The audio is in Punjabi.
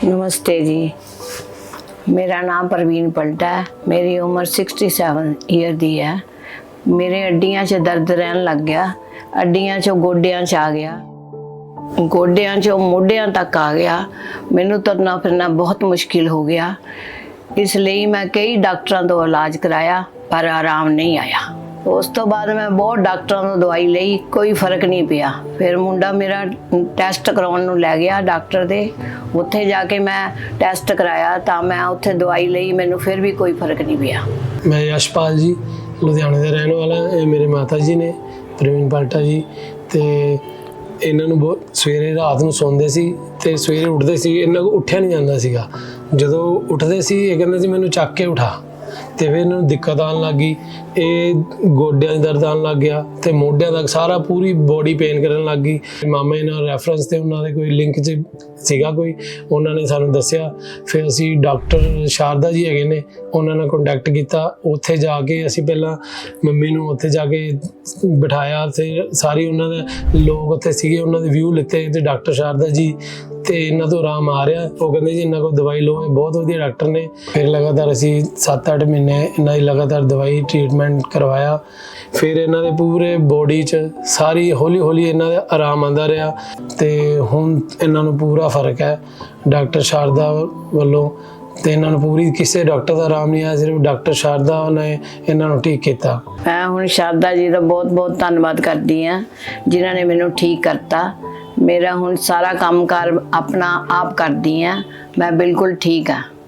नमस्ते जी ਮੇਰਾ ਨਾਮ ਪ੍ਰਵੀਨ ਪਲਟਾ ਹੈ ਮੇਰੀ ਉਮਰ 67 ਈਅਰ ਦੀ ਹੈ ਮੇਰੇ ਅੱਡੀਆਂ 'ਚ ਦਰਦ ਰਹਿਣ ਲੱਗ ਗਿਆ ਅੱਡੀਆਂ 'ਚੋਂ ਗੋਡਿਆਂ 'ਚ ਆ ਗਿਆ ਗੋਡਿਆਂ 'ਚੋਂ ਮੋਢਿਆਂ ਤੱਕ ਆ ਗਿਆ ਮੈਨੂੰ ਤੁਰਨਾ ਫਿਰਨਾ ਬਹੁਤ ਮੁਸ਼ਕਿਲ ਹੋ ਗਿਆ ਇਸ ਲਈ ਮੈਂ ਕਈ ਡਾਕਟਰਾਂ ਤੋਂ ਇਲਾਜ ਕਰਾਇਆ ਪਰ ਆਰਾਮ ਨਹੀਂ ਆਇਆ ਉਸ ਤੋਂ ਬਾਅਦ ਮੈਂ ਬਹੁਤ ਡਾਕਟਰਾਂ ਨੂੰ ਦਵਾਈ ਲਈ, ਕੋਈ ਫ਼ਰਕ ਨਹੀਂ ਪਿਆ। ਫਿਰ ਮੁੰਡਾ ਮੇਰਾ ਟੈਸਟ ਕਰਾਉਣ ਨੂੰ ਲੈ ਗਿਆ ਡਾਕਟਰ ਦੇ। ਉੱਥੇ ਜਾ ਕੇ ਮੈਂ ਟੈਸਟ ਕਰਾਇਆ ਤਾਂ ਮੈਂ ਉੱਥੇ ਦਵਾਈ ਲਈ, ਮੈਨੂੰ ਫਿਰ ਵੀ ਕੋਈ ਫ਼ਰਕ ਨਹੀਂ ਪਿਆ। ਮੈਂ ਯਸ਼ਪਾਲ ਜੀ, ਲੁਧਿਆਣੇ ਦਾ ਰਹਿਣ ਵਾਲਾ, ਇਹ ਮੇਰੇ ਮਾਤਾ ਜੀ ਨੇ, ਪ੍ਰਵੀਨ ਪਾਲਟਾ ਜੀ। ਤੇ ਇਹਨਾਂ ਨੂੰ ਬਹੁਤ, ਸਵੇਰੇ ਰਾਤ ਨੂੰ ਸੌਂਦੇ ਸੀ ਤੇ ਸਵੇਰੇ ਉੱਠਦੇ ਸੀ, ਇਹਨਾਂ ਕੋ ਉੱਠਿਆ ਨਹੀਂ ਜਾਂਦਾ ਸੀਗਾ। ਜਦੋਂ ਉੱਠਦੇ ਸੀ, ਇਹ ਕਹਿੰਦੇ ਸੀ, ਮੈਨੂੰ ਚੱਕ ਕੇ ਉਠਾ। ਤੇ ਫਿਰ ਇਹਨਾਂ ਨੂੰ ਦਿੱਕਤ ਆਉਣ ਲੱਗੀ ਇਹ ਗੋਡਿਆਂ 'ਚ ਦਰਦ ਆਉਣ ਲੱਗ ਗਿਆ ਤੇ ਮੋਢਿਆਂ ਤੱਕ ਸਾਰਾ ਪੂਰੀ ਬੋਡੀ ਪੇਨ ਕਰਨ ਲੱਗ ਗਈ। ਮਾਮੇ ਨਾਲ ਰੈਫਰੈਂਸ ਤੇ ਉਹਨਾਂ ਦੇ ਕੋਈ ਲਿੰਕ 'ਚ ਸੀਗਾ ਕੋਈ, ਉਹਨਾਂ ਨੇ ਸਾਨੂੰ ਦੱਸਿਆ। ਫਿਰ ਅਸੀਂ ਡਾਕਟਰ ਸ਼ਾਰਦਾ ਜੀ ਹੈਗੇ ਨੇ, ਉਹਨਾਂ ਨਾਲ ਕੰਟੈਕਟ ਕੀਤਾ। ਉੱਥੇ ਜਾ ਕੇ ਅਸੀਂ ਪਹਿਲਾਂ ਮੰਮੀ ਨੂੰ ਉੱਥੇ ਜਾ ਕੇ ਬਿਠਾਇਆ ਤੇ ਸਾਰੀ ਉਹਨਾਂ ਦੇ ਲੋਕ ਉੱਥੇ ਸੀਗੇ, ਉਹਨਾਂ ਦੇ ਵਿਊ ਲਿੱਤੇ ਤੇ ਡਾਕਟਰ ਸ਼ਾਰਦਾ ਜੀ ਤੇ ਇਹਨਾਂ ਤੋਂ ਆਰਾਮ ਆ ਰਿਹਾ। ਉਹ ਕਹਿੰਦੇ ਜੀ, ਇਹਨਾਂ ਕੋਲ ਦਵਾਈ ਲਓ, ਇਹ ਬਹੁਤ ਵਧੀਆ ਡਾਕਟਰ ਨੇ। ਫਿਰ ਲਗਾਤਾਰ ਅਸੀਂ 7-8 ਮਹੀਨੇ ਇਹਨਾਂ ਦੀ ਲਗਾਤਾਰ ਦਵਾਈ ਟ੍ਰੀਟਮੈਂਟ ਕਰਵਾਇਆ। ਫਿਰ ਇਹਨਾਂ ਦੇ ਪੂਰੇ ਬੋਡੀ 'ਚ ਸਾਰੀ ਹੌਲੀ ਹੌਲੀ ਇਹਨਾਂ ਦਾ ਆਰਾਮ ਆਂਦਾ ਰਿਹਾ ਤੇ ਹੁਣ ਇਹਨਾਂ ਨੂੰ ਪੂਰਾ ਫ਼ਰਕ ਹੈ। ਡਾਕਟਰ ਸ਼ਾਰਦਾ ਵੱਲੋਂ ਤੇ ਇਹਨਾਂ ਨੂੰ ਪੂਰੀ ਕਿਸੇ ਡਾਕਟਰ ਦਾ ਆਰਾਮ ਨਹੀਂ ਆਇਆ, ਸਿਰਫ ਡਾਕਟਰ ਸ਼ਾਰਦਾ ਨੇ ਇਹਨਾਂ ਨੂੰ ਠੀਕ ਕੀਤਾ। ਮੈਂ ਹੁਣ ਸ਼ਾਰਦਾ ਜੀ ਦਾ ਬਹੁਤ ਬਹੁਤ ਧੰਨਵਾਦ ਕਰਦੀ ਹਾਂ, ਜਿਨ੍ਹਾਂ ਨੇ ਮੈਨੂੰ ਠੀਕ ਕਰਤਾ। ਮੇਰਾ ਹੁਣ ਸਾਰਾ ਕੰਮਕਾਰ ਆਪਣਾ ਆਪ ਕਰਦੀ ਹਾਂ ਮੈਂ ਬਿਲਕੁਲ ਠੀਕ ਹਾਂ